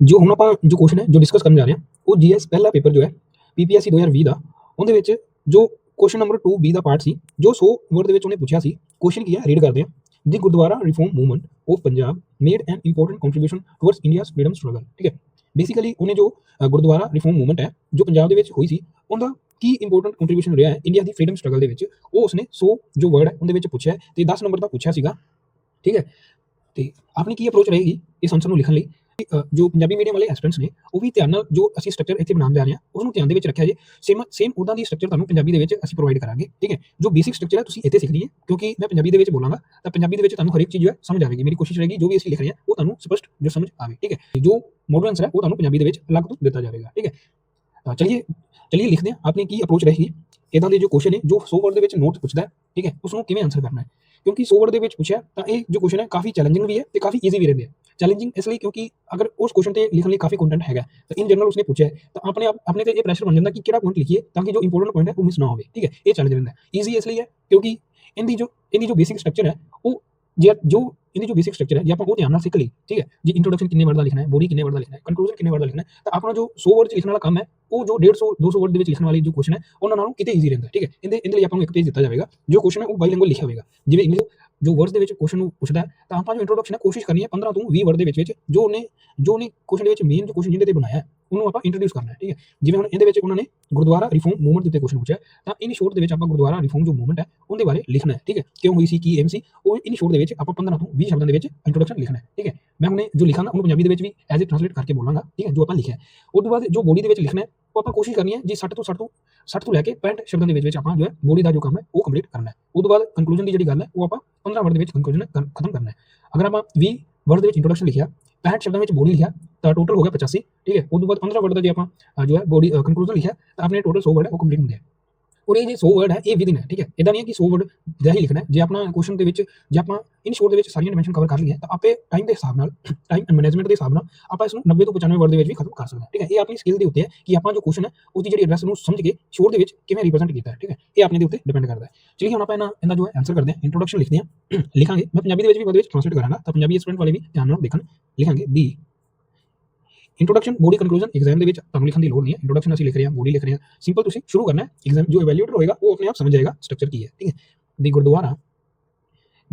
ਜੋ ਹੁਣ ਆਪਾਂ ਜੋ ਕੁਐਸਚਨ ਹੈ, ਜੋ ਡਿਸਕਸ ਕਰਨ ਜਾ ਰਹੇ ਹਾਂ, ਉਹ ਜੀਐਸ ਪਹਿਲਾ ਪੇਪਰ ਜੋ ਹੈ ਪੀਪੀਐਸਸੀ 2020 ਦਾ ਉਹਦੇ ਵਿੱਚ ਜੋ ਕੁਐਸਚਨ ਨੰਬਰ 2 ਬੀ ਦਾ ਪਾਰਟ ਸੀ, ਜੋ 100 ਵਰਡ ਦੇ ਵਿੱਚ ਉਹਨੇ ਪੁੱਛਿਆ ਸੀ ਕੁਐਸਚਨ ਕੀ ਹੈ ਰੀਡ ਕਰਦੇ ਹਾਂ। The Gurdwara reform movement of Punjab made an important contribution towards India's freedom struggle ਠੀਕ ਹੈ। ਬੇਸਿਕਲੀ ਉਹਨੇ ਜੋ ਗੁਰਦੁਆਰਾ ਰਿਫਾਰਮ ਮੂਵਮੈਂਟ ਹੈ, ਜੋ ਪੰਜਾਬ ਦੇ ਵਿੱਚ ਹੋਈ ਸੀ, ਉਹਦਾ ਕੀ ਇੰਪੋਰਟੈਂਟ ਕੰਟਰੀਬਿਊਸ਼ਨ ਰਿਹਾ ਹੈ ਇੰਡੀਆ ਦੀ ਫ੍ਰੀडम ਸਟਰਗਲ ਦੇ ਵਿੱਚ, ਉਹ ਉਸਨੇ 100 ਜੋ ਵਰਡ ਹੈ, ਉਹਦੇ ਵਿੱਚ ਪੁੱਛਿਆ ਤੇ 10 ਨੰਬਰ ਦਾ ਪੁੱਛਿਆ ਸੀਗਾ, ਠੀਕ ਹੈ। ਤੇ ਆਪਣੀ ਕੀ ਅਪਰੋਚ ਰਹੇਗੀ ਇਸ ਆਨਸਰ ਨੂੰ ਲਿਖਣ ਲਈ? ਜੋ ਪੰਜਾਬੀ ਮੀਡੀਅਮ ਵਾਲੇ ਐਸਪੀਰੈਂਟਸ ਨੇ, ਉਹ ਵੀ ਧਿਆਨ ਨਾਲ ਜੋ ਅਸੀਂ ਸਟਰਕਚਰ ਇੱਥੇ ਬਣਾਉਣ ਜਾ ਰਹੇ ਹਾਂ ਉਸ ਨੂੰ ਧਿਆਨ ਦੇ ਵਿੱਚ ਰੱਖਿਆ ਜੇ। ਸੇਮ ਸੇਮ ਉਦਾਂ ਦੀ ਸਟਰਕਚਰ ਤੁਹਾਨੂੰ ਪੰਜਾਬੀ ਦੇ ਵਿੱਚ ਅਸੀਂ ਪ੍ਰੋਵਾਈਡ ਕਰਾਂਗੇ, ਠੀਕ ਹੈ? ਜੋ ਬੇਸਿਕ ਸਟਰਕਚਰ ਹੈ ਤੁਸੀਂ ਇੱਥੇ ਸਿੱਖਣੀ ਹੈ ਕਿਉਂਕਿ ਮੈਂ ਪੰਜਾਬੀ ਦੇ ਵਿੱਚ ਬੋਲਾਂਗਾ, ਤਾਂ ਪੰਜਾਬੀ ਦੇ ਵਿੱਚ ਤੁਹਾਨੂੰ ਹਰ ਇੱਕ ਚੀਜ਼ ਜੋ ਹੈ ਸਮਝ ਆਵੇਗੀ। ਮੇਰੀ ਕੋਸ਼ਿਸ਼ ਰਹੇਗੀ, ਜੋ ਵੀ ਅਸੀਂ ਲਿਖ ਰਹੇ ਹਾਂ, ਉਹ ਤੁਹਾਨੂੰ ਸਪਸ਼ਟ ਜੋ ਸਮਝ ਆਵੇ, ਠੀਕ ਹੈ? ਜੋ ਮੋਡਲ ਆਨਸਰ ਹੈ ਉਹ ਤੁਹਾਨੂੰ ਪੰਜਾਬੀ ਦੇ ਵਿੱਚ ਅਲੱਗ ਤੋਂ ਦਿੱਤਾ ਜਾਵੇਗਾ, ਠੀਕ ਹੈ? ਤਾਂ ਚਲਿਏ ਚਲਿਏ ਲਿਖਦੇ ਹਾਂ, ਆਪਣੀ ਕੀ ਅਪਰੋਚ ਰਹੇਗੀ। ਇਦਾਂ ਦੇ ਜੋ ਕੁਐਸਚਨ ਨੇ, ਜੋ 100 ਵਰਡ ਦੇ ਵਿੱਚ ਨੋਟਸ ਪੁੱਛਦਾ ਹੈ, ਠੀਕ ਹੈ? ਉਸ ਨੂੰ ਕਿਵੇਂ ਆਨਸਰ ਕਰਨਾ ਹੈ? ਕਿਉਂਕਿ 100 ਵਰਡ ਦੇ ਵਿੱਚ ਪੁੱਛਿਆ, ਤਾਂ ਇਹ ਜੋ ਕੁਐਸਚਨ ਹੈ, ਕਾਫੀ ਚੈਲੰਜਿੰਗ ਵੀ ਹੈ ਤੇ ਕਾਫੀ ਈਜ਼ੀ ਵੀ ਰਹਿੰਦੇ ਆ। ਚੈਲੰਜਿੰਗ ਇਸ ਲਈ ਕਿਉਂਕਿ ਅਗਰ ਉਸ ਕੁਐਸਚਨ ਤੇ ਲਿਖਣ ਲਈ ਕਾਫੀ ਕੰਟੈਂਟ ਹੈਗਾ ਤਾਂ ਇਨ ਜਨਰਲ ਉਸਨੇ ਪੁੱਛਿਆ ਹੈ, ਤਾਂ ਆਪਣੇ ਆਪ ਆਪਣੇ ਤੇ ਇਹ ਪ੍ਰੈਸ਼ਰ ਬਣ ਜਾਂਦਾ ਕਿ ਕਿਹੜਾ ਪੁਆਇੰਟ ਲਿਖੀਏ ਤਾਂ ਕਿ ਜੋ ਇੰਪੋਰਟੈਂਟ ਪੁਆਇੰਟ ਹੈ ਉਹ ਮਿਸ ਨਾ ਹੋਵੇ ਠੀਕ ਹੈ ਇਹ ਚੈਲੰਜ ਰਹਿੰਦਾ ਹੈ ਈਜ਼ੀ ਇਸ ਲਈ ਹੈ ਕਿਉਂਕਿ ਇਹਦੀ ਜੋ ਇਹਦੀ ਜੋ ਬੇਸਿਕ ਸਟਰਕਚਰ ਹੈ ਉਹ ਜੇ ਜੋ ਇਹਦੀ ਜੋ ਬੇਸਿਕ ਸਟਰਕਚਰ ਹੈ ਜੇ ਆਪਾਂ ਉਹ ਧਿਆਨ ਨਾਲ ਸਿੱਖ ਲਈ ਠੀਕ ਹੈ ਜੀ ਇੰਟਰੋਡਕਸ਼ਨ ਕਿੰਨੇ ਵਰਡ ਦਾ ਲਿਖਣਾ ਹੈ ਬੋਡੀ ਕਿੰਨੇ ਵਰਡ ਦਾ ਲਿਖਣਾ ਹੈ ਕੰਕਲੂਜਨ ਕਿੰਨੇ ਵਰਡ ਦਾ ਲਿਖਣਾ ਹੈ ਤਾਂ ਆਪਣਾ ਜੋ 100 ਵਰਡ ਚ ਲਿਖਣ ਵਾਲਾ ਕੰਮ ਹੈ ਉਹ ਜੋ 150 200 ਵਰਡ ਦੇ ਵਿੱਚ ਲਿਖਣ ਵਾਲੀ ਜੋ ਕੁਐਸਚਨ ਹੈ ਉਹਨਾਂ ਨਾਲੋਂ ਕਿਤੇ ਈਜ਼ੀ ਰਹਿੰਦਾ ਠੀਕ ਹੈ ਇਹਦੇ ਇਹਦੇ ਲਈ ਆਪਾਂ ਨੂੰ ਇੱਕ ਪੇਜ ਦਿੱਤਾ ਜਾਵੇਗਾ ਜੋ ਕੁਐਸਚਨ ਹੈ ਉਹ ਬਾਈਲਿੰਗੁਅਲ ਲਿਖਿਆ ਹੋਵੇਗਾ ਜਿਵੇਂ ਇੰਗਲਿਸ਼ ਜੋ ਵਰਡਸ ਦੇ ਵਿੱਚ ਕੁਐਸਚਨ ਨੂੰ ਪੁੱਛਦਾ ਤਾਂ ਆਪਾਂ ਜੋ ਇੰਟਰੋਡਕਸ਼ਨ ਹੈ, ਕੋਸ਼ਿਸ਼ ਕਰਨੀ ਹੈ 15 ਤੋਂ 20 ਵਰਡ ਦੇ ਵਿੱਚ ਵਿੱਚ ਜੋ ਉਹਨੇ ਜੋ ਉਹਨੇ ਕੁਐਸਚਨ ਦੇ ਵਿੱਚ ਮੇਨ ਜੋ ਕੁਐਸਚਨ ਜਿਹਦੇ ਤੇ ਬਣਾਇਆ ਉਹਨੂੰ ਆਪਾਂ ਇੰਟਰੋਡਿਊਸ ਕਰਨਾ ਹੈ, ਠੀਕ ਹੈ। ਜਿਵੇਂ ਹੁਣ ਇਹਦੇ ਵਿੱਚ ਉਹਨਾਂ ਨੇ ਗੁਰਦੁਆਰਾ ਰਿਫਾਰਮ ਮੂਵਮੈਂਟ ਦੇ ਉੱਤੇ ਕੁਐਸਚਨ ਪੁੱਛਿਆ ਤਾਂ ਇਨ ਸ਼ੋਰਟ ਦੇ ਵਿੱਚ ਆਪਾਂ ਗੁਰਦੁਆਰਾ ਰਿਫਾਰਮ ਜੋ ਮੂਵਮੈਂਟ ਹੈ, ਉਹਦੇ ਬਾਰੇ ਲਿਖਣਾ ਹੈ, ਠੀਕ ਹੈ। ਕਿਉਂ ਹੋਈ ਸੀ, ਕੀ ਏਮ ਸੀ, ਉਹ ਇਨ ਸ਼ੋਰਟ ਦੇ ਵਿੱਚ ਆਪਾਂ 15 ਤੋਂ 20 ਸ਼ਬਦਾਂ ਦੇ ਵਿੱਚ ਇੰਟਰੋਡਕਸ਼ਨ ਲਿਖਣਾ ਹੈ, ਠੀਕ ਹੈ। ਮੈਂ ਹੁਣੇ ਜੋ ਲਿਖਾਂਗਾ ਉਹਨੂੰ ਪੰਜਾਬੀ ਦੇ ਵਿੱਚ ਵੀ ਐਜ਼ ਇਟ ਟ੍ਰਾਂਸਲੇਟ ਕਰਕੇ ਬੋਲਾਂਗਾ, ਠੀਕ ਹੈ, ਜੋ ਆਪਾਂ ਲਿਖਿਆ ਹੈ। ਉਸ ਤੋਂ ਬਾਅਦ ਜੋ ਬੋਡੀ ਦੇ ਵਿੱਚ ਲਿਖਣਾ ਹੈ, ਉਹ ਆਪਾਂ ਕੋਸ਼ਿਸ਼ ਕਰਨੀ ਹੈ, ਜੀ 60 ਤੋਂ 60 ਤੋਂ 60 ਤੋਂ ਲੈ ਕੇ 65 ਸ਼ਬਦਾਂ ਦੇ ਵਿੱਚ ਵਿੱਚ ਆਪਾਂ ਜੋ ਹੈ ਬੋਡੀ ਦਾ ਜੋ ਕੰਮ ਹੈ ਉਹ ਕੰਪਲੀਟ ਕਰਨਾ ਹੈ। ਉਸ ਤੋਂ ਬਾਅਦ ਕੰਕਲੂਜਨ ਦੀ ਜਿਹੜੀ ਗੱਲ ਹੈ, ਉਹ ਆਪਾਂ 15 ਵਰਡ ਦੇ ਵਿੱਚ ਕੰਕਲੂਜਨ ਖਤਮ ਕਰਨਾ ਹੈ। ਅਗਰ ਆਪਾਂ 20 ਵਰਡ ਦੇ ਵਿੱਚ ਇੰਟਰੋਡਕਸ਼ਨ ਲਿਖਿਆ 65 ਸ਼ਬਦਾਂ ਵਿੱਚ ਬੋਡੀ ਲਿਖਿਆ, ਤਾਂ ਟੋਟਲ ਹੋ ਗਿਆ 85 ਠੀਕ ਹੈ। ਉਸ ਤੋਂ ਬਾਅਦ 15 ਵਰਡ ਦਾ ਜੇ ਆਪਾਂ ਜੋ ਹੈ ਬੋਡੀ ਕੰਕਲੂਜਨ ਲਿਖਿਆ, ਤਾਂ ਆਪਣੇ ਟੋਟਲ 100 ਵਰਡ ਹੈ, ਉਹ ਕੰਪਲੀਟ ਹੁੰਦੇ ਆ। ਔਰ ਇਹ ਜੇ 100 ਵਰਡ ਹੈ, ਇਹ ਵਿਦਿਨ ਹੈ ਠੀਕ ਹੈ। ਇਦਾਂ ਨਹੀਂ ਹੈ ਕਿ 100 ਵਰਡ ਦਾ ਹੀ ਲਿਖਣਾ ਹੈ। ਜੇ ਆਪਣਾ ਕੁਐਸਚਨ ਦੇ ਵਿੱਚ, ਜੇ ਆਪਾਂ ਇਨ ਸ਼ੋਰਟ ਦੇ ਵਿੱਚ ਸਾਰੀਆਂ ਡਾਈਮੈਂਸ਼ਨ ਕਵਰ ਕਰ ਲਈਏ ਤਾਂ ਆਪੇ ਟਾਈਮ ਦੇ ਹਿਸਾਬ ਨਾਲ ਟਾਈਮ ਮੈਨੇਜਮੈਂਟ ਦੇ ਹਿਸਾਬ ਨਾਲ ਆਪਾਂ ਇਸ ਨੂੰ 90 ਤੋਂ 95 ਵਰਡ ਦੇ ਵਿੱਚ ਵੀ ਖਤਮ ਕਰ ਸਕਦੇ ਹਾਂ, ਠੀਕ ਹੈ। ਇਹ ਆਪਣੀ ਸਕਿੱਲ ਦੇ ਉੱਤੇ ਹੈ ਕਿ ਆਪਾਂ ਜੋ ਕੁਐਸਚਨ ਹੈ ਉਹਦੀ ਜਿਹੜੀ ਐਡਰੈਸ ਨੂੰ ਸਮਝ ਕੇ ਸ਼ੋਰਟ ਦੇ ਵਿੱਚ ਕਿਵੇਂ ਰਿਪਰੈਜ਼ੈਂਟ ਕੀਤਾ ਹੈ, ਠੀਕ ਹੈ। ਇਹ ਆਪਣੇ ਦੇ ਉੱਤੇ ਡਿਪੈਂਡ ਕਰਦਾ ਹੈ। ਚਲਿਏ ਹੁਣ ਆਪਾਂ ਇਹਨਾਂ ਇਹਦਾ ਜੋ ਹੈ ਆਨਸਰ ਕਰਦੇ ਹਾਂ। ਇੰਟਰੋਡਕਸ਼ਨ ਲਿਖਦੇ ਹਾਂ। ਲਿਖਾਂਗੇ। ਮੈਂ ਪੰਜਾਬੀ ਦੇ ਵਿੱਚ ਵੀ ਉਹਦੇ ਵਿੱਚ ਟ੍ਰਾਂਸਲੇਟ ਕਰਾਂਗਾ, ਤਾਂ ਪੰਜਾਬੀ ਸਟੂਡੈਂਟ ਵਾਲੇ ਵੀ ਧਿਆਨ ਨਾਲ ਦੇਖਣ। ਲਿਖਾਂਗੇ the introduction body conclusion exam ਦੇ ਵਿੱਚ ਤੁਹਾਨੂੰ ਲਿਖਣ ਦੀ ਲੋੜ ਨਹੀਂ ਹੈ। ਇੰਟਰੋਡਕਸ਼ਨ ਅਸੀਂ ਲਿਖ ਰਹੇ ਹਾਂ ਬੋਡੀ ਲਿਖ ਰਹੇ ਹਾਂ। ਸਿੰਪਲ ਤੁਸੀਂ ਸ਼ੁਰੂ ਕਰਨਾ ਹੈ। ਐਗਜ਼ਾਮ ਜੋ ਇਵੈਲੂਏਟਰ ਹੋਏਗਾ, ਉਹ ਆਪਣੇ ਆਪ ਸਮਝ ਜਾਏਗਾ ਸਟਰਕਚਰ ਕੀ ਹੈ, ਠੀਕ ਹੈ? The Gurdwara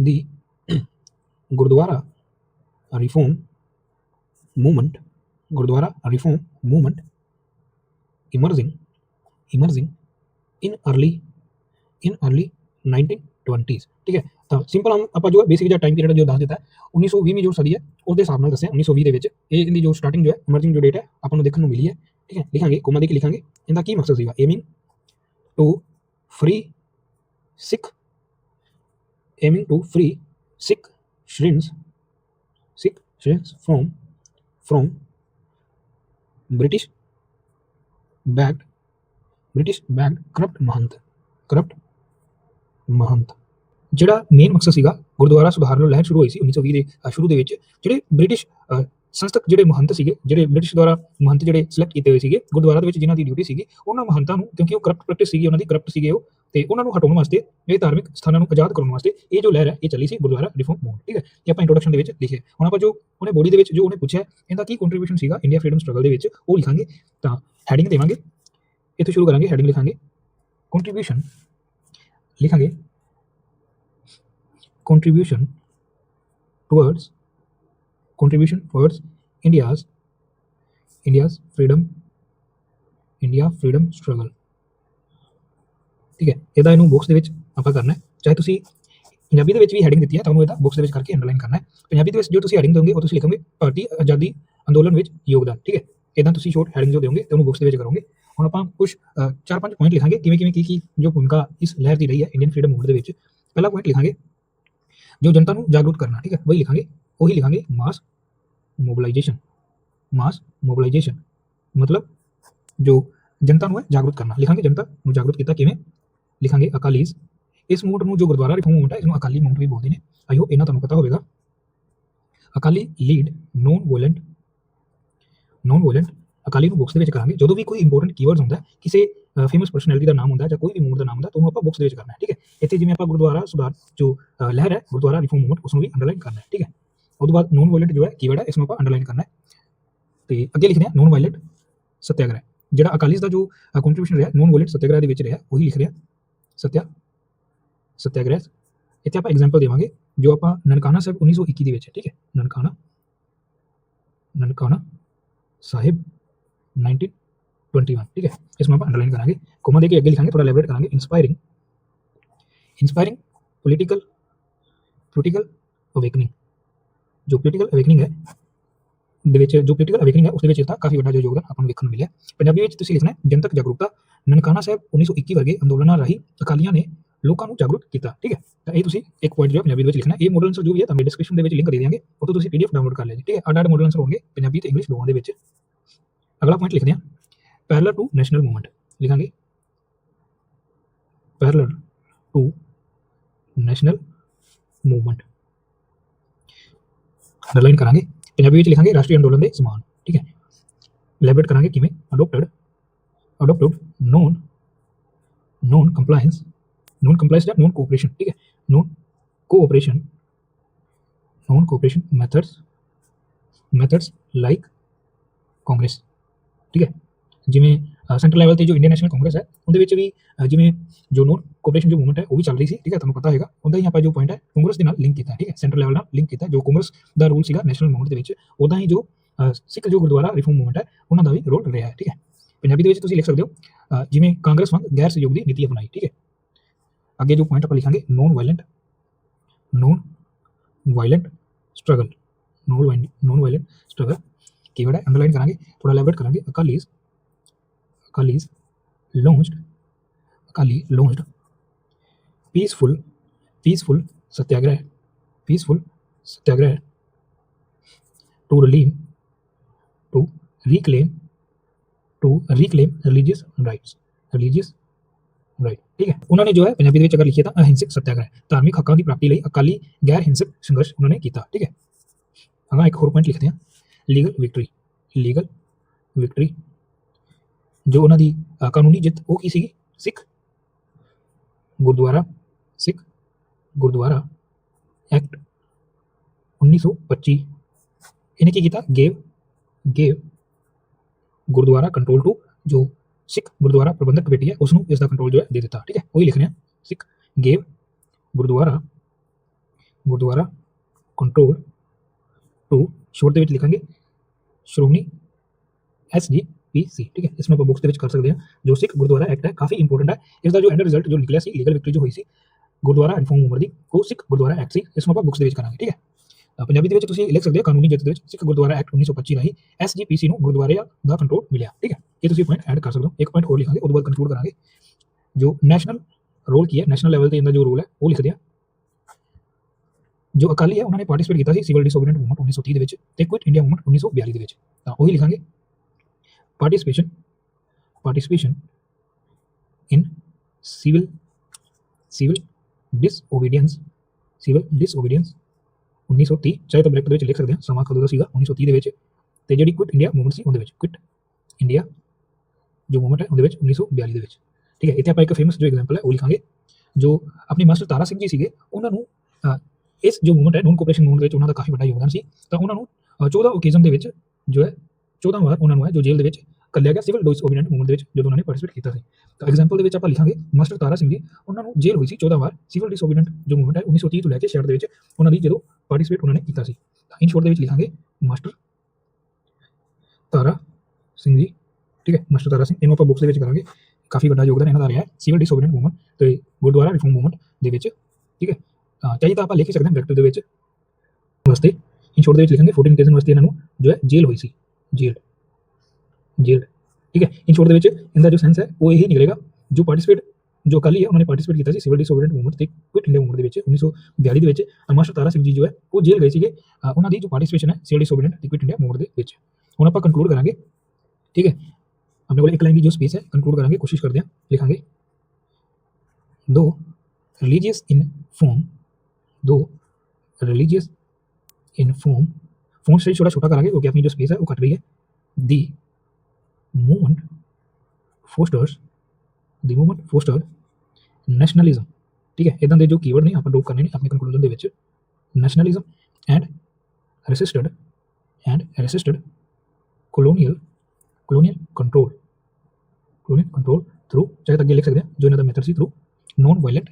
the Gurdwara reform movement Gurdwara reform movement emerging emerging in early in early 19 20s ਠੀਕ ਹੈ ਤਾਂ ਸਿੰਪਲ ਹਮ ਆਪਾਂ ਜੋ ਬੇਸਿਕ ਜਿਹਾ ਟਾਈਮ ਪੀਰੀਅਡ ਜੋ ਦੱਸ ਦਿੱਤਾ 1920 ਮੀ ਜੋ ਸਦੀ ਹੈ ਉਹਦੇ ਹਿਸਾਬ ਨਾਲ ਦੱਸਿਆ 1920 ਦੇ ਵਿੱਚ ਇਹ ਇਹਦੀ ਜੋ ਸਟਾਰਟਿੰਗ ਜੋ ਹੈ ਅਮਰਜਿੰਗ ਜੋ ਡੇਟ ਹੈ ਆਪਾਂ ਨੂੰ ਦੇਖਣ ਨੂੰ ਮਿਲੀ ਹੈ ਠੀਕ ਹੈ ਲਿਖਾਂਗੇ ਕੋਮਾ ਦੇ ਕੇ ਲਿਖਾਂਗੇ ਇਹਦਾ ਕੀ ਮਕਸਦ ਸੀਗਾ aiming to free Sikh aiming to free Sikh shrines Sikh shrines from from British backed British backed corrupt mahant corrupt mahant. ਜਿਹੜਾ ਮੇਨ ਮਕਸਦ ਸੀਗਾ, ਗੁਰਦੁਆਰਾ ਸੁਧਾਰ ਨੂੰ ਲਹਿਰ ਸ਼ੁਰੂ ਹੋਈ ਸੀ 1920 ਦੇ ਸ਼ੁਰੂ ਦੇ ਵਿੱਚ, ਜਿਹੜੇ ਬ੍ਰਿਟਿਸ਼ ਸੰਸਥਕ ਜਿਹੜੇ ਮਹੰਤ ਸੀਗੇ, ਜਿਹੜੇ ਬ੍ਰਿਟਿਸ਼ ਦੁਆਰਾ ਮਹੰਤ ਜਿਹੜੇ ਸਿਲੈਕਟ ਕੀਤੇ ਹੋਏ ਸੀਗੇ, ਗੁਰਦੁਆਰਾ ਦੇ ਵਿੱਚ ਜਿਨ੍ਹਾਂ ਦੀ ਡਿਊਟੀ ਸੀਗੀ, ਉਹਨਾਂ ਮਹੰਤਾਂ ਨੂੰ, ਕਿਉਂਕਿ ਉਹ ਕਰਪਟ ਪ੍ਰੈਕਟਿਸ ਸੀਗੀ, ਉਹਨਾਂ ਦੀ ਕਰਪਟ ਸੀਗੇ ਉਹ, ਤੇ ਉਹਨਾਂ ਨੂੰ ਹਟਾਉਣ ਵਾਸਤੇ, ਇਹ ਧਾਰਮਿਕ ਸਥਾਨਾਂ ਨੂੰ ਆਜ਼ਾਦ ਕਰਾਉਣ ਵਾਸਤੇ ਇਹ ਜੋ ਲਹਿਰ ਹੈ, ਇਹ ਚੱਲੀ ਸੀ ਗੁਰਦੁਆਰਾ ਰਿਫਾਰਮ ਮੂਵਮੈਂਟ ਠੀਕ ਹੈ? ਇਹ ਆਪਾਂ ਇੰਟਰੋਡਕਸ਼ਨ ਦੇ ਵਿੱਚ ਲਿਖਿਆ ਹੁਣ ਆਪਾਂ ਜੋ ਉਹਨੇ ਬੋਡੀ ਦੇ ਵਿੱਚ ਜੋ ਉਹਨੇ ਪੁੱਛਿਆ ਇਹਦਾ ਕੀ ਕੰਟਰੀਬਿਊਸ਼ਨ ਸੀਗਾ ਇੰਡੀਆ ਫਰੀडम ਸਟਰਗਲ ਦੇ ਵਿੱਚ, ਉਹ ਲਿਖਾਂਗੇ, ਤਾਂ ਹੈਡਿੰਗ ਦੇਵਾਂਗੇ, ਇੱਥੇ ਸ਼ੁਰੂ ਕਰਾਂਗੇ ਹੈਡਿੰਗ ਲਿਖਾਂਗੇ ਕੰਟਰੀਬਿਊਸ਼ਨ ਲਿਖਾਂਗੇ contribution towards contribution towards India's India's freedom, India freedom struggle ਠੀਕ ਹੈ ਇਹਦਾ ਇਹਨੂੰ ਬਾਕਸ ਦੇ ਵਿੱਚ ਆਪਾਂ ਕਰਨਾ ਹੈ। ਚਾਹੇ ਤੁਸੀਂ ਪੰਜਾਬੀ ਦੇ ਵਿੱਚ ਵੀ ਹੈਡਿੰਗ ਦਿੱਤੀ ਹੈ ਤੁਹਾਨੂੰ ਇਹਦਾ ਬਾਕਸ ਦੇ ਵਿੱਚ ਕਰਕੇ ਅੰਡਰਲਾਈਨ ਕਰਨਾ ਹੈ। ਪੰਜਾਬੀ ਦੇ ਵਿੱਚ ਜੋ ਤੁਸੀਂ ਹੈਡਿੰਗ ਦੋਗੇ ਉਹ ਤੁਸੀਂ ਲਿਖੋਗੇ ਭਾਰਤੀ ਆਜ਼ਾਦੀ ਅੰਦੋਲਨ ਵਿੱਚ ਯੋਗਦਾਨ। ਠੀਕ ਹੈ ਇਦਾਂ ਤੁਸੀਂ ਸ਼ੋਰਟ ਹੈਡਿੰਗ ਜੋ ਦਿਓਗੇ, ਤੇ ਉਹਨੂੰ ਬਾਕਸ ਦੇ ਵਿੱਚ ਕਰੋਗੇ। ਹੁਣ ਆਪਾਂ ਕੁਝ ਚਾਰ ਪੰਜ ਪੁਆਇੰਟ ਲਿਖਾਂਗੇ, ਕਿਵੇਂ ਕਿਵੇਂ, ਕੀ ਕੀ, ਜੋ ਭੂਮਿਕਾ ਇਸ ਲਹਿਰ ਦੀ ਰਹੀ ਹੈ ਇੰਡੀਅਨ ਫਰੀडम ਮੂਵਮੈਂਟ ਦੇ ਵਿੱਚ। ਪਹਿਲਾ ਪੁਆਇੰਟ ਲਿਖਾਂਗੇ, ਜੋ ਜਨਤਾ ਨੂੰ ਜਾਗਰੂਕ ਕਰਨਾ, ਠੀਕ ਹੈ, ਵਹੀ ਲਿਖਾਂਗੇ, ਉਹੀ ਲਿਖਾਂਗੇ ਮਾਸ ਮੋਬਿਲਾਈਜੇਸ਼ਨ ਮਾਸ ਮੋਬਿਲਾਈਜੇਸ਼ਨ ਮਤਲਬ ਜੋ ਜਨਤਾ ਨੂੰ ਹੈ ਜਾਗਰੂਕ ਕਰਨਾ। ਲਿਖਾਂਗੇ ਜਨਤਾ ਨੂੰ ਜਾਗਰੂਕ ਕੀਤਾ ਕਿਵੇਂ? ਲਿਖਾਂਗੇ ਅਕਾਲੀਜ਼। ਇਸ ਮੂਵਮੈਂਟ ਨੂੰ ਜੋ ਗੁਰਦੁਆਰਾ ਰਿਫਾਰਮ ਮੂਵਮੈਂਟ ਹੈ, ਇਸ ਨੂੰ ਅਕਾਲੀ ਮੂਵਮੈਂਟ ਵੀ ਬੋਲਦੇ ਨੇ। ਆਇਓ ਇਹਨਾਂ ਤੁਹਾਨੂੰ ਪਤਾ ਹੋਵੇਗਾ। Akali lead non violent non violent Akali ਨੂੰ ਬਾਕਸ ਦੇ ਵਿੱਚ ਕਰਾਂਗੇ। ਜਦੋਂ ਵੀ ਕੋਈ ਇੰਪੋਰਟੈਂਟ ਕੀਵਰਡਸ ਹੁੰਦਾ ਕਿਸੇ ਫੇਮਸ ਪਰਸਨੈਲਿਟੀ ਦਾ ਨਾਮ ਹੁੰਦਾ ਜਾਂ ਕੋਈ ਵੀ ਮੂਵਮੈਂਟ ਦਾ ਨਾਮ ਹੁੰਦਾ ਤਾਂ ਉਹਨੂੰ ਆਪਾਂ ਬੁੱਕਸ ਦੇ ਵਿੱਚ ਕਰਨਾ ਹੈ, ਠੀਕ ਹੈ? ਇੱਥੇ ਜਿਵੇਂ ਆਪਾਂ ਗੁਰਦੁਆਰਾ ਸੁਧਾਰ, ਜੋ ਲਹਿਰ ਹੈ, ਗੁਰਦੁਆਰਾ ਰਿਫਾਰਮ ਮੂਵਮੈਂਟ ਉਸ ਨੂੰ ਵੀ ਅੰਡਰਲਾਈਨ ਕਰਨਾ ਹੈ, ਠੀਕ ਹੈ? ਉਸ ਤੋਂ ਬਾਅਦ ਨੋਨ ਵੋਲੈਂਟ ਜੋ ਹੈ ਕੀਵਰਡ ਹੈ ਇਸ ਨੂੰ ਆਪਾਂ ਅੰਡਰਲਾਈਨ ਕਰਨਾ ਹੈ। ਤੇ ਅੱਗੇ ਲਿਖਦੇ ਹਾਂ ਨੋਨ ਵਾਇਲੈਂਟ ਸਤਿਆਗ੍ਰਹਿ, ਜਿਹੜਾ ਅਕਾਲੀਸ ਦਾ ਜੋ ਕੰਟਰੀਬਿਊਸ਼ਨ ਰਿਹਾ ਨੋਨ ਵਾਇਲੈਂਟ ਸਤਿਆਗ੍ਰਹਿ ਦੇ ਵਿੱਚ ਰਿਹਾ, ਉਹੀ ਲਿਖ ਰਿਹਾ ਸਤਿਆ, ਸਤਿਆਗ੍ਰਹਿ, ਇੱਥੇ ਆਪਾਂ ਐਗਜ਼ਾਮਪਲ ਦੇਵਾਂਗੇ, ਜੋ ਆਪਾਂ ਨਨਕਾਣਾ ਸਾਹਿਬ 1921 ਦੇ ਵਿੱਚ ਹੈ, ਠੀਕ ਹੈ? ਨਨਕਾਣਾ ਨਨਕਾਣਾ ਸਾਹਿਬ 1921 ਠੀਕ ਹੈ ਇਸ ਨੂੰ ਆਪਾਂ ਅੰਡਰਲਾਈਨ ਕਰਾਂਗੇ ਕੋਮਾ ਦੇ ਕੇ ਅੱਗੇ ਲਿਖਾਂਗੇ ਥੋੜਾ ਐਲੈਬੋਰੇਟ ਕਰਾਂਗੇ ਇਨਸਪਾਇਰਿੰਗ ਪੋਲੀਟੀਕਲ ਅਵੇਕਨਿੰਗ ਜੋ ਪੋਲੀਟੀਕਲ ਅਵੇਕਨਿੰਗ ਹੈ ਦੇ ਵਿੱਚ ਜੋ ਪੋਲੀਟੀਕਲ ਅਵੇਕਨਿੰਗ ਹੈ ਉਸ ਦੇ ਵਿੱਚ ਤਾਂ ਕਾਫੀ ਵੱਡਾ ਜੋ ਯੋਗਦਾਨ ਆਪਾਂ ਨੂੰ ਵੇਖਣ ਨੂੰ ਮਿਲਿਆ ਪੰਜਾਬੀ ਵਿੱਚ ਤੁਸੀਂ ਲਿਖਣਾ ਹੈ ਜਨਤਕ ਜਾਗਰੂਕਤਾ ਨਨਕਾਣਾ ਸਾਹਿਬ 1921 ਵਰਗੇ ਅੰਦੋਲਨਾਂ ਰਾਹੀਂ ਅਕਾਲੀਆਂ ਨੇ ਲੋਕਾਂ ਨੂੰ ਜਾਗਰੂਕ ਕੀਤਾ ਠੀਕ ਹੈ ਤਾਂ ਇਹ ਤੁਸੀਂ ਇੱਕ ਪੁਆਇੰਟ ਜੋ ਪੰਜਾਬੀ ਵਿੱਚ ਲਿਖਣਾ ਇਹ ਮਾਡਲ ਆਨਸਰ ਜੋ ਵੀ ਹੈ ਤੁਹਾਨੂੰ ਡਿਸਕ੍ਰਿਪਸ਼ਨ ਦੇ ਵਿੱਚ ਲਿੰਕ ਦੇ ਦਿਆਂਗੇ ਉੱਥੋਂ ਤੁਸੀਂ ਪੀਡੀਐਫ ਡਾਊਨਲੋਡ ਕਰ ਲਿਆ ਜੀ ਠੀਕ ਹੈ ਅੱਡ ਅੱਡ ਮਾਡਲ ਆਨਸਰ ਹੋਣਗੇ ਪੰਜਾਬੀ ਤੇ ਇੰਗਲਿਸ਼ ਦੋਵਾਂ ਦੇ ਵਿੱਚ ਅਗਲਾ ਪੁਆਇੰਟ ਲਿਖਦੇ ਹਾਂ ਪੈਰਲਲ ਟੂ ਨੈਸ਼ਨਲ ਮੂਵਮੈਂਟ ਲਿਖਾਂਗੇ parallel to national movement underline ਕਰਾਂਗੇ ਪੰਜਾਬੀ ਵਿੱਚ ਲਿਖਾਂਗੇ ਰਾਸ਼ਟਰੀ ਅੰਦੋਲਨ ਦੇ ਸਮਾਨ ਠੀਕ ਹੈ ਲੈਬਰੇਟ ਕਰਾਂਗੇ ਕਿਵੇਂ adapted adapted non non compliance non compliance ਜਾਂ ਨੋਨ ਕੋਆਪਰੇਸ਼ਨ ਠੀਕ ਹੈ non cooperation non cooperation methods methods like Congress ਠੀਕ ਹੈ? ਜਿਵੇਂ ਸੈਂਟਰਲ ਲੈਵਲ ਤੇ ਜੋ ਇੰਡੀਅਨ ਨੈਸ਼ਨਲ ਕਾਂਗਰਸ ਹੈ, ਉਹਦੇ ਵਿੱਚ ਵੀ ਜਿਵੇਂ ਜੋ ਨੋਨ ਕੋਆਪਰੇਸ਼ਨ ਜੋ ਮੂਵਮੈਂਟ ਹੈ, ਉਹ ਵੀ ਚੱਲ ਰਹੀ ਸੀ, ਠੀਕ ਹੈ? ਤੁਹਾਨੂੰ ਪਤਾ ਹੈਗਾ ਉਹਦਾ ਹੀ ਆਪਾਂ ਜੋ ਪੁਆਇੰਟ ਹੈ ਕਾਂਗਰਸ ਦੇ ਨਾਲ ਲਿੰਕ ਕੀਤਾ, ਠੀਕ ਹੈ? ਸੈਂਟਰਲ ਲੈਵਲ ਨਾਲ ਲਿੰਕ ਕੀਤਾ, ਜੋ ਕਾਂਗਰਸ ਦਾ ਰੂਲ ਸੀਗਾ ਨੈਸ਼ਨਲ ਮੂਵਮੈਂਟ ਦੇ ਵਿੱਚ, ਉਹਦਾ ਹੀ ਜੋ ਸਿੱਖ ਜੋ ਗੁਰਦੁਆਰਾ ਰਿਫਾਰਮ ਮੂਵਮੈਂਟ ਹੈ, ਉਹਨਾਂ ਦਾ ਵੀ ਰੋਲ ਰਿਹਾ ਹੈ, ਠੀਕ ਹੈ? ਪੰਜਾਬੀ ਦੇ ਵਿੱਚ ਤੁਸੀਂ ਲਿਖ ਸਕਦੇ ਹੋ ਜਿਵੇਂ ਕਾਂਗਰਸ ਵਾਂਗ ਗੈਰ ਸਹਿਯੋਗ ਦੀ ਨੀਤੀ ਅਪਣਾਈ, ਠੀਕ ਹੈ? ਅੱਗੇ ਜੋ ਪੁਆਇੰਟ ਆਪਾਂ ਲਿਖਾਂਗੇ non violent non violent struggle non non violent struggle keyword ਹੈ ਅੰਡਰਲਾਈਨ ਕਰਾਂਗੇ ਥੋੜਾ ਐਲੈਬੋਰੇਟ ਕਰਾਂਗੇ ਅਕਾਲੀਜ਼ ਅਕਾਲੀਜ਼ launched Akali launched, peaceful peaceful satyagraha peaceful satyagraha to reclaim to reclaim to reclaim religious rights, religious right ਠੀਕ ਹੈ ਉਹਨਾਂ ਨੇ ਜੋ ਹੈ ਪੰਜਾਬੀ ਦੇ ਵਿੱਚ ਅਗਰ ਲਿਖਿਆ ਤਾਂ ਅਹਿੰਸਕ ਸਤਿਆਗ੍ਰਹਿ ਧਾਰਮਿਕ ਹੱਕਾਂ ਦੀ ਪ੍ਰਾਪਤੀ ਲਈ ਅਕਾਲੀ ਗੈਰ ਹਿੰਸਕ ਸੰਘਰਸ਼ ਉਹਨਾਂ ਨੇ ਕੀਤਾ ਠੀਕ ਹੈ ਅਗਾਂਹ ਇੱਕ ਹੋਰ ਪੁਆਇੰਟ ਲਿਖਦੇ ਹਾਂ ਲੀਗਲ ਵਿਕਟਰੀ ਲੀਗਲ ਵਿਕਟਰੀ। ਜੋ ਉਹਨਾਂ ਦੀ ਕਾਨੂੰਨੀ ਜਿੱਤ, ਉਹ ਕੀ ਸੀਗੀ? ਸਿੱਖ। ਗੁਰਦੁਆਰਾ ਸਿੱਖ। ਗੁਰਦੁਆਰਾ ਐਕਟ 1925 ਇਹਨੇ ਕੀ ਕੀਤਾ? Gave gave Gurdwara control to ਜੋ ਸਿੱਖ ਗੁਰਦੁਆਰਾ ਪ੍ਰਬੰਧਕ ਕਮੇਟੀ ਹੈ ਉਸ ਨੂੰ ਇਸ ਦਾ ਕੰਟਰੋਲ ਜੋ ਹੈ, ਦੇ ਦਿੱਤਾ। ਠੀਕ ਹੈ? ਉਹੀ ਲਿਖਣਾ ਹੈ Sikh gave Gurdwara Gurdwara control to short ਦੇ ਵਿੱਚ ਲਿਖਾਂਗੇ। ਸ਼੍ਰੋਮਣੀ ਐਸ ਜੀ ਪੀ ਸੀ, ਠੀਕ ਹੈ? ਇਸ ਨੂੰ ਆਪਾਂ ਬੁੱਕਸ ਦੇ ਵਿੱਚ ਕਰ ਸਕਦੇ ਹਾਂ, ਜੋ ਸਿੱਖ ਗੁਰਦੁਆਰਾ ਐਕਟ ਹੈ, ਕਾਫੀ ਇੰਪੋਰਟੈਂਟ ਹੈ। ਇਸ ਦਾ ਜੋ ਐਂਡ ਰਿਜ਼ਲਟ ਜੋ ਨਿਕਲਿਆ ਸੀ ਲੀਗਲ ਵਿਕਟਰੀ ਜੋ ਹੋਈ ਸੀ, ਗੁਰਦੁਆਰਾ ਰਿਫਾਰਮ ਉਮਰ ਦੀ, ਉਹ ਸਿੱਖ ਗੁਰਦੁਆਰਾ ਐਕਟ ਸੀ, ਇਸ ਨੂੰ ਆਪਾਂ ਬੁੱਕਸ ਦੇ ਵਿੱਚ ਕਰਾਂਗੇ, ਠੀਕ ਹੈ? ਪੰਜਾਬੀ ਦੇ ਵਿੱਚ ਤੁਸੀਂ ਲਿਖ ਸਕਦੇ ਹੋ, ਕਾਨੂੰਨੀ ਜਿੱਤ ਦੇ ਵਿੱਚ ਸਿੱਖ ਗੁਰਦੁਆਰਾ ਐਕਟ 1925 ਰਾਹੀਂ ਐਸਜੀਪੀਸੀ ਨੂੰ ਗੁਰਦੁਆਰੇ ਦਾ ਕੰਟਰੋਲ ਮਿਲਿਆ, ਠੀਕ ਹੈ? ਇਹ ਤੁਸੀਂ ਪੁਆਇੰਟ ਐਡ ਕਰ ਸਕਦੇ ਹੋ, ਇੱਕ ਪੁਆਇੰਟ ਹੋਰ ਲਿਖਾਂਗੇ, ਉਹਦੇ ਬਾਅਦ ਕੰਕਲੂਡ ਕਰਾਂਗੇ। ਜੋ ਨੈਸ਼ਨਲ ਰੋਲ ਕੀ ਹੈ ਨੈਸ਼ਨਲ ਲੈਵਲ ਤੇ ਇਹਦਾ ਜੋ ਰੋਲ ਹੈ, ਉਹ ਲਿਖਦੇ ਆ ਜੋ ਅਕਾਲੀ ਹੈ, ਉਹਨਾਂ ਨੇ ਪਾਰਟਿਸਿਪੇਟ ਕੀਤਾ ਸੀ ਸਿਵਲ ਡਿਸਓਬੀਡੀਐਂਟ ਮੂਵਮੈਂਟ 1930 ਦੇ ਵਿੱਚ ਤੇ ਕੁਇਟ ਇੰਡੀਆ ਮੂਵਮੈਂਟ 1942 ਦੇ ਵਿੱਚ। ਤਾਂ ਉਹੀ ਲਿਖਾਂਗੇ। Participation participation in civil civil disobedience civil disobedience 1930 ਚਾਹੇ ਤਾਂ ਬ੍ਰੈਕਟ ਦੇ ਵਿੱਚ ਲਿਖ ਸਕਦੇ ਹਾਂ, ਸਮਾਂ ਕਦੋਂ ਦਾ ਸੀਗਾ? 1930 ਦੇ ਵਿੱਚ। ਤੇ ਜਿਹੜੀ ਕੁਇਟ ਇੰਡੀਆ ਮੂਵਮੈਂਟ ਸੀ, ਉਹਦੇ ਵਿੱਚ ਕੁਇਟ ਇੰਡੀਆ ਜੋ ਮੂਵਮੈਂਟ ਹੈ, ਉਹਦੇ ਵਿੱਚ 1942 ਦੇ ਵਿੱਚ। ਠੀਕ ਹੈ, ਇੱਥੇ ਆਪਾਂ ਇੱਕ ਫੇਮਸ ਜੋ ਐਗਜ਼ਾਮਪਲ ਹੈ, ਉਹ ਲਿਖਾਂਗੇ। ਜੋ ਆਪਣੇ ਮਾਸਟਰ ਤਾਰਾ ਸਿੰਘ ਜੀ ਸੀਗੇ, ਉਹਨਾਂ ਨੂੰ ਇਸ ਜੋ ਮੂਵਮੈਂਟ ਹੈ ਨੋਨ ਕੋਆਪਰੇਸ਼ਨ ਮੂਵਮੈਂਟ ਵਿੱਚ ਉਹਨਾਂ ਦਾ ਕਾਫੀ ਵੱਡਾ ਯੋਗਦਾਨ ਸੀ। ਤਾਂ ਉਹਨਾਂ ਨੂੰ ਅ, 14 ਓਕੇਜ਼ਨ ਦੇ ਵਿੱਚ ਜੋ ਹੈ 14 ਵਾਰ ਉਹਨਾਂ ਨੂੰ ਹੈ ਜੋ ਜੇਲ੍ਹ ਦੇ ਵਿੱਚ ਕੱਲਿਆ ਗਿਆ ਸਿਵਲ ਡਿਸਓਬੀਡੀਐਂਟ ਮੂਵਮੈਂਟ ਦੇ ਵਿੱਚ ਜਦੋਂ ਉਹਨਾਂ ਨੇ ਪਾਰਟਿਸਿਪੇਟ ਕੀਤਾ ਸੀ। ਤਾਂ ਐਗਜ਼ਾਮਪਲ ਦੇ ਵਿੱਚ ਆਪਾਂ ਲਿਖਾਂਗੇ ਮਾਸਟਰ ਤਾਰਾ ਸਿੰਘ ਜੀ ਉਹਨਾਂ ਨੂੰ ਜੇਲ੍ਹ ਹੋਈ ਸੀ 14 ਵਾਰ ਸਿਵਲ ਡਿਸਓਬੀਡੀਐਂਟ ਜੋ ਮੂਵਮੈਂਟ ਹੈ 1930 ਤੋਂ ਲੈ ਕੇ 66 ਦੇ ਵਿੱਚ ਉਹਨਾਂ ਦੀ ਜਦੋਂ ਪਾਰਟਿਸਿਪੇਟ ਉਹਨਾਂ ਨੇ ਕੀਤਾ ਸੀ। ਤਾਂ ਇਨ ਸ਼ੋਰਟ ਦੇ ਵਿੱਚ ਲਿਖਾਂਗੇ ਮਾਸਟਰ ਤਾਰਾ ਸਿੰਘ ਜੀ ਠੀਕ ਹੈ ਮਾਸਟਰ ਤਾਰਾ ਸਿੰਘ ਇਹਨੂੰ ਆਪਾਂ ਬੁੱਕਸ ਦੇ ਵਿੱਚ ਕਰਾਂਗੇ। ਕਾਫੀ ਵੱਡਾ ਯੋਗਦਾਨ ਇਹਨਾਂ ਦਾ ਰਿਹਾ ਹੈ ਸਿਵਲ ਡਿਸਓਬੀਡੀਐਂਟ ਮੂਵਮੈਂਟ ਤੇ ਗੁਰਦੁਆਰਾ ਰਿਫਾਰਮ ਮੂਵਮੈਂਟ ਦੇ ਵਿੱਚ ਠੀਕ ਹੈ। ਤਾਂ ਚਾਹੀਏ ਤਾਂ ਆਪਾਂ ਲਿਖ ਹੀ ਸਕਦੇ ਹਾਂ ਡਾਇਰੈਕਟਰ ਦੇ ਵਿੱਚ ਵਾਸਤੇ। ਇਨ ਸ਼ੋਰਟ ਦੇ ਵਿੱਚ ਲਿਖਾਂਗੇ 14 ਕੇਸ ਵਾਸਤੇ ਇਹਨਾਂ ਨੂੰ ਜੋ ਹੈ ਜੇਲ੍ਹ ਹੋਈ ਸੀ। ਜੇਲ੍ਹ ਜੇਲ੍ਹ ਠੀਕ ਹੈ? ਇਨ ਸ਼ੋਰਟ ਦੇ ਵਿੱਚ ਇਹਦਾ ਜੋ ਸੈਂਸ ਹੈ ਉਹ ਇਹੀ ਨਿਕਲੇਗਾ ਜੋ ਪਾਰਟਿਸਿਪੇਟ ਜੋ ਅਕਾਲੀ ਹੈ ਉਹਨਾਂ ਨੇ ਪਾਰਟਿਸਿਪੇਟ ਕੀਤਾ ਸੀ ਸਿਵਲ ਡਿਸਓਬੀਡੀਐਂਟ ਮੂਵਮੈਂਟ ਤੇ ਕੁਇਟ ਇੰਡੀਆ ਮੂਵਮੈਂਟ ਦੇ ਵਿੱਚ 1942 ਦੇ ਵਿੱਚ ਤਾਂ ਮਾਸਟਰ ਤਾਰਾ ਸਿੰਘ ਜੀ ਜੋ ਹੈ ਉਹ ਜੇਲ੍ਹ ਗਏ ਸੀਗੇ। ਅ, ਉਹਨਾਂ ਦੀ ਜੋ ਪਾਰਟਿਸਿਪੇਸ਼ਨ ਹੈ ਸਿਵਲ ਡਿਸਓਬੀਡੀਐਂਟ ਤੇ ਕੁਇਟ ਇੰਡੀਆ ਮੂਵਮੈਂਟ ਦੇ ਵਿੱਚ। ਹੁਣ ਆਪਾਂ ਕੰਕਲੂਡ ਕਰਾਂਗੇ ਠੀਕ ਹੈ? ਆਪਣੇ ਕੋਲ ਇੱਕ ਲਾਈਨ ਦੀ ਜੋ ਸਪੇਸ ਹੈ ਕੰਕਲੂਡ ਕਰਾਂਗੇ ਕੋਸ਼ਿਸ਼ ਕਰਦੇ ਹਾਂ ਲਿਖਾਂਗੇ। ਦੋ ਰਿਲੀਜੀਅਸ ਇਨ ਫੋਰਮ ਦੋ religious in form phone stage ਥੋੜਾ ਛੋਟਾ ਕਰਾਂਗੇ ਕਿਉਂਕਿ ਆਪਣੀ ਜੋ ਸਪੇਸ ਹੈ ਉਹ ਘਟ ਰਹੀ ਹੈ ਦੀ ਮੂਵਮੈਂਟ ਫੋਸਟਰਸ ਦੀ ਮੂਵਮੈਂਟ ਫੋਸਟਰ ਨੈਸ਼ਨਲਿਜ਼ਮ ਠੀਕ ਹੈ ਇਦਾਂ ਦੇ ਜੋ ਕੀਵਰਡ ਨੇ ਆਪਾਂ ਡੋਪ ਕਰਨੇ ਨੇ ਆਪਣੇ ਕੰਕਲੂਜਨ ਦੇ ਵਿੱਚ nationalism and resisted and resisted colonial colonial control colonial control through ਚਾਹੇ ਤਾਂ ਅੱਗੇ ਲਿਖ ਸਕਦੇ ਹਾਂ ਜੋ ਇਹਨਾਂ ਦਾ ਮੈਥਡ ਸੀ through non violent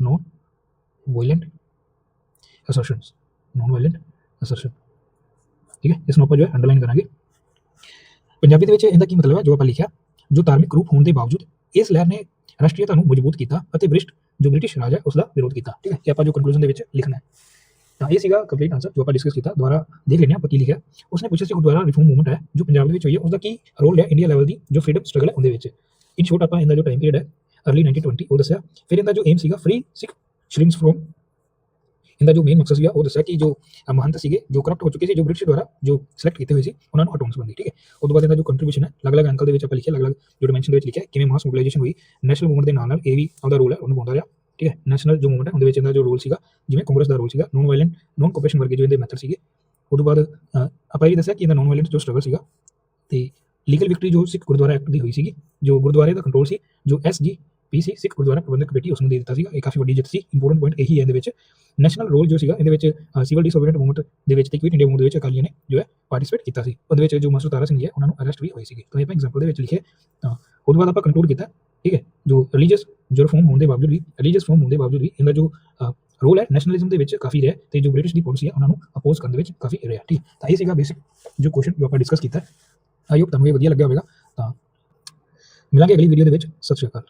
non violent assertions. Non violent assertion. ਠੀਕ ਹੈ? ਇਸ ਨੂੰ ਆਪਾਂ ਜੋ ਹੈ ਅੰਡਰਲਾਈਨ ਕਰਾਂਗੇ। ਪੰਜਾਬੀ ਦੇ ਵਿੱਚ ਇਹਦਾ ਕੀ ਮਤਲਬ ਹੈ? ਜੋ ਆਪਾਂ ਲਿਖਿਆ, ਜੋ ਧਾਰਮਿਕ ਰੂਪ ਹੋਣ ਦੇ ਬਾਵਜੂਦ ਇਸ ਲਹਿਰ ਨੇ ਰਾਸ਼ਟਰੀਅਤਾ ਨੂੰ ਮਜ਼ਬੂਤ ਕੀਤਾ ਅਤੇ ਬ੍ਰਿਸ਼ਟ ਜੋ ਬ੍ਰਿਟਿਸ਼ ਰਾਜ ਹੈ, ਉਸ ਦਾ ਵਿਰੋਧ ਕੀਤਾ। ਠੀਕ ਹੈ? ਇਹ ਆਪਾਂ ਜੋ ਕਨਕਲੂਜਨ ਦੇ ਵਿੱਚ ਲਿਖਣਾ ਹੈ, ਤਾਂ ਇਹ ਸੀਗਾ ਕੰਪਲੀਟ ਆਨਸਰ ਜੋ ਆਪਾਂ ਡਿਸਕਸ ਕੀਤਾ। ਦੁਬਾਰਾ ਦੇਖ ਲੈਂਦੇ ਹਾਂ ਆਪਾਂ ਕੀ ਲਿਖਿਆ। ਉਸਨੇ ਪੁੱਛਿਆ ਸੀ ਗੁਰਦੁਆਰਾ ਰਿਫਾਰਮ ਮੂਵਮੈਂਟ ਹੈ, ਜੋ ਪੰਜਾਬ ਦੇ ਵਿੱਚ ਹੋਈ ਹੈ ਉਸ ਦਾ ਕੀ ਰੋਲ ਹੈ ਇੰਡੀਆ ਲੈਵਲ ਦੀ ਜੋ ਫਰੀडम ਸਟਰਗਲ ਹੈ ਉਹਦੇ ਵਿੱਚ। ਇਨ ਸ਼ੋਰਟ ਆਪਾਂ ਇਹਦਾ ਜੋ ਟਾਈਮ ਪੀਰੀਅਡ ਹੈ ਅਰਲੀ 1920 ਉਹ ਦੱਸਿਆ। ਫਿਰ ਇਹਦਾ ਜੋ ਏਮ ਸੀਗਾ ਫ੍ਰੀ ਸਿੱਖ ਸ਼੍ਰਿੰਗਸ ਫਰੋਮ ਇਹਦਾ ਜੋ ਮੇਨ ਮਕਸਦ ਸੀਗਾ ਉਹ ਦੱਸਿਆ ਕਿ ਜੋ ਮਹੰਤ ਸੀਗੇ ਜੋ ਕਰਪਟ ਹੋ ਚੁੱਕੇ ਸੀ ਜੋ ਬ੍ਰਿਟਿਸ਼ ਦੁਆਰਾ ਜੋ ਸਿਲੈਕਟ ਕੀਤੇ ਹੋਏ ਸੀ ਉਹਨਾਂ ਨੂੰ ਹਟਾਉਣ ਸੰਬੰਧੀ ਠੀਕ ਹੈ ਉਸ ਤੋਂ ਬਾਅਦ ਇਹਦਾ ਜੋ ਕੰਟਰੀਬਿਊਸ਼ਨ ਹੈ ਅਲੱਗ-ਅਲੱਗ ਅੰਕਲ ਦੇ ਵਿੱਚ ਆਪਾਂ ਲਿਖਿਆ ਅਲੱਗ-ਅਲੱਗ ਜੋ ਡਾਈਮੈਂਸ਼ਨ ਦੇ ਵਿੱਚ ਲਿਖਿਆ ਕਿਵੇਂ ਮਾਸ ਮੋਬਿਲਾਈਜੇਸ਼ਨ ਹੋਈ ਨੈਸ਼ਨਲ ਮੂਵਮੈਂਟ ਦੇ ਨਾਲ ਨਾਲ ਇਹ ਵੀ ਉਹਦਾ ਰੋਲ ਹੈ ਉਹਨੂੰ ਪਾਉਂਦਾ ਰਿਹਾ ਠੀਕ ਹੈ ਨੈਸ਼ਨਲ ਜੋ ਮੂਵਮੈਂਟ ਹੈ ਉਹਦੇ ਵਿੱਚ ਇਹਦਾ ਜੋ ਰੋਲ ਸੀਗਾ ਜਿਵੇਂ ਕਾਂਗਰਸ ਦਾ ਰੋਲ ਸੀਗਾ ਨੋਨ ਵਾਇਲੈਂਟ ਨੋਨ ਕੋਪਰੇਸ਼ਨ ਵਰਗੇ ਜੋ ਇਹਦੇ ਮੈਥਡ ਸੀਗੇ ਉਸ ਤੋਂ ਬਾਅਦ ਆਪਾਂ ਇਹ ਵੀ ਦੱਸਿਆ ਕਿ ਇਹਦਾ ਨੋਨ ਵਾਇਲੈਂਟ ਜੋ ਸਟਰਗਲ ਸੀਗਾ ਤੇ ਲੀਗਲ ਵਿਕਟਰੀ ਜੋ ਸਿੱਖ ਗੁਰਦੁਆਰਾ ਐਕਟ ਦੀ ਹੋਈ ਸੀਗੀ ਜੋ ਗੁਰਦੁਆਰੇ ਦਾ ਕੰਟਰੋਲ ਸੀ ਜੋ ਐਸ ਜੀ ਪੀਸੀ ਸਿੱਖ ਗੁਰਦੁਆਰਾ ਪ੍ਰਬੰਧਕ ਕਮੇਟੀ ਉਸ ਨੂੰ ਦੇ ਦਿੱਤਾ ਸੀਗਾ। ਇਹ ਕਾਫੀ ਵੱਡੀ ਜਿੱਤ ਸੀ। ਇੰਪੋਰਟੈਂਟ ਪੁਆਇੰਟ ਇਹੀ ਹੈ ਇਹਦੇ ਵਿੱਚ। ਨੈਸ਼ਨਲ ਰੋਲ ਜੋ ਸੀਗਾ, ਇਹਦੇ ਵਿੱਚ ਸਿਵਲ ਡਿਸਓਬੀਡੀਐਂਟ ਮੂਵਮੈਂਟ ਦੇ ਵਿੱਚ ਤੇ ਕੁਇਟ ਇੰਡੀਆ ਮੂਵਮੈਂਟ ਦੇ ਵਿੱਚ ਅਕਾਲੀਆਂ ਨੇ ਜੋ ਹੈ ਪਾਰਟਿਸਿਪੇਟ ਕੀਤਾ ਸੀ। ਉਹਦੇ ਵਿੱਚ ਜੋ ਮਾਸਟਰ ਤਾਰਾ ਸਿੰਘ ਜੀ ਹੈ, ਉਹਨਾਂ ਨੂੰ ਅਰੈਸਟ ਵੀ ਹੋਏ ਸੀਗੇ। ਤਾਂ ਇਹ ਆਪਾਂ ਐਗਜ਼ਾਮਪਲ ਦੇ ਵਿੱਚ ਲਿਖੇ ਤਾਂ ਉਸ ਤੋਂ ਬਾਅਦ ਆਪਾਂ ਕੰਕਲੂਡ ਕੀਤਾ, ਠੀਕ ਹੈ, ਜੋ ਰਿਲੀਜੀਅਸ ਜੋ ਰਿਫਾਰਮ ਹੋਣ ਦੇ ਬਾਵਜੂਦ ਵੀ ਰਿਲੀਜੀਅਸ ਫਾਰਮ ਹੋਣ ਦੇ ਬਾਵਜੂਦ ਵੀ ਇਹਦਾ ਜੋ ਰੋਲ ਹੈ ਨੈਸ਼ਨਲਿਜ਼ਮ ਦੇ ਵਿੱਚ ਕਾਫੀ ਰਿਹਾ ਤੇ ਜੋ ਬ੍ਰਿਟਿਸ਼ ਦੀ ਪਾਲਿਸੀ ਹੈ, ਉਹਨਾਂ ਨੂੰ ਅਪੋਜ਼ ਕਰਨ ਦੇ ਵਿੱਚ ਕਾਫੀ ਰਿਹਾ, ਠੀਕ ਤਾਂ ਇਹ ਸੀਗਾ ਬੇਸਿਕ ਜੋ ਕੁਐਸਚਨ ਜੋ ਆਪਾਂ ਡਿਸਕਸ ਕੀਤਾ। ਆਈ ਹੋਪ ਤੁਹਾਨੂੰ ਇਹ ਵਧੀਆ ਲੱਗਿਆ ਹੋਵੇਗਾ। ਤਾਂ ਮਿਲਾਂਗੇ ਅਗਲੀ ਵੀਡੀਓ ਦੇ ਵਿੱਚ। ਸਤਿ ਸ਼੍ਰੀ ਅਕਾਲ।